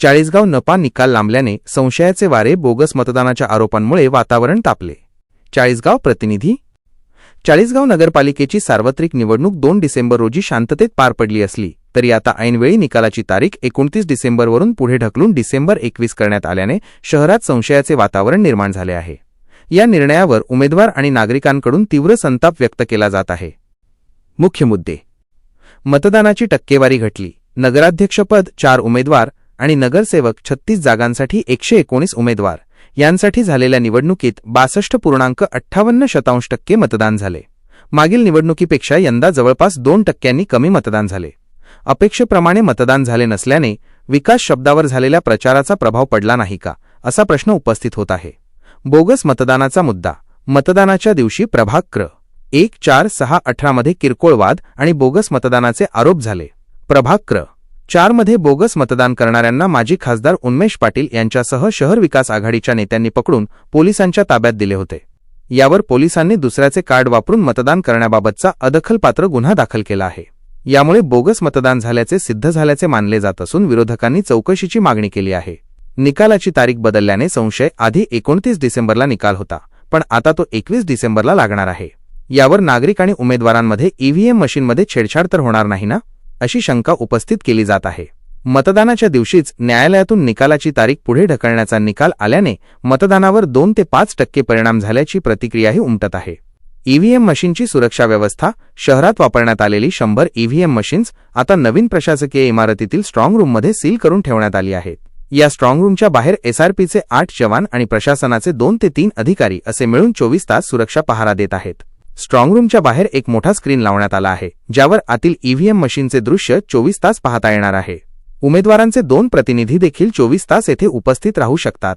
चाळीसगाव नपा निकाल लांबल्याने संशयाचे वारे बोगस मतदानाच्या आरोपांमुळे वातावरण तापले. चाळीसगाव प्रतिनिधी चाळीसगाव नगरपालिकेची सार्वत्रिक निवडणूक दोन डिसेंबर रोजी शांततेत पार पडली असली तरी आता ऐनवेळी निकालाची तारीख एकोणतीस डिसेंबरवरून पुढे ढकलून डिसेंबर एकवीस करण्यात आल्याने शहरात संशयाचे वातावरण निर्माण झाले आहे. या निर्णयावर उमेदवार आणि नागरिकांकडून तीव्र संताप व्यक्त केला जात आहे. मुख्य मुद्दे. मतदानाची टक्केवारी घटली. नगराध्यक्षपद चार उमेदवार आणि नगरसेवक छत्तीस जागांसाठी एकशे एकोणीस उमेदवार. यांसाठी झालेल्या निवडणुकीत बासष्ट पूर्णांक अठ्ठावन्न शतांश टक्के मतदान झाले. मागील निवडणुकीपेक्षा यंदा जवळपास दोन टक्क्यांनी कमी मतदान झाले. अपेक्षेप्रमाणे मतदान झाले नसल्याने विकास शब्दावर झालेल्या प्रचाराचा प्रभाव पडला नाही का असा प्रश्न उपस्थित होत आहे. बोगस मतदानाचा मुद्दा मतदानाच्या दिवशी प्रभाग क्र. एक चार सहा अठरामध्ये किरकोळ वाद आणि बोगस मतदानाचे आरोप झाले. प्रभाग क्र. चारमध्ये बोगस मतदान करणाऱ्यांना माजी खासदार उन्मेश पाटील यांच्यासह शहर विकास आघाडीच्या नेत्यांनी पकडून पोलिसांच्या ताब्यात दिले होते. यावर पोलिसांनी दुसऱ्याचे कार्ड वापरून मतदान करण्याबाबतचा अदखलपात्र गुन्हा दाखल केला आहे. यामुळे बोगस मतदान झाल्याचे सिद्ध झाल्याचे मानले जात असून विरोधकांनी चौकशीची मागणी केली आहे. निकालाची तारीख बदलल्याने संशय आधी एकोणतीस डिसेंबरला निकाल होता पण आता तो एकवीस डिसेंबरला लागणार आहे. यावर नागरिक आणि उमेदवारांमध्ये ईव्हीएम मशीनमध्ये छेडछाड तर होणार नाही ना? अशी शंका उपस्थित केली जात आहे. मतदानाच्या दिवशीच न्यायालयातून निकालाची तारीख पुढे ढकलण्याचा निकाल आल्याने मतदानावर दोन ते पाच टक्के परिणाम झाल्याची प्रतिक्रियाही उमटत आहे. ईव्हीएम मशीनची सुरक्षा व्यवस्था शहरात वापरण्यात आलेली शंभर ईव्हीएम मशीन्स आता नवीन प्रशासकीय इमारतीतील स्ट्रॉंग रूममध्ये सील करून ठेवण्यात आली आहेत. या स्ट्रॉंग रूमच्या बाहेर एसआरपीचे आठ जवान आणि प्रशासनाचे दोन ते तीन अधिकारी असे मिळून चोवीस तास सुरक्षा पहारा देत आहेत. स्ट्रॉंग रूमच्या बाहेर एक मोठा स्क्रीन लावण्यात आला आहे ज्यावर आतील ईव्हीएम मशीनचे दृश्य चोवीस तास पाहता येणार आहे. उमेदवारांचे दोन प्रतिनिधी देखील चोवीस तास येथे उपस्थित राहू शकतात.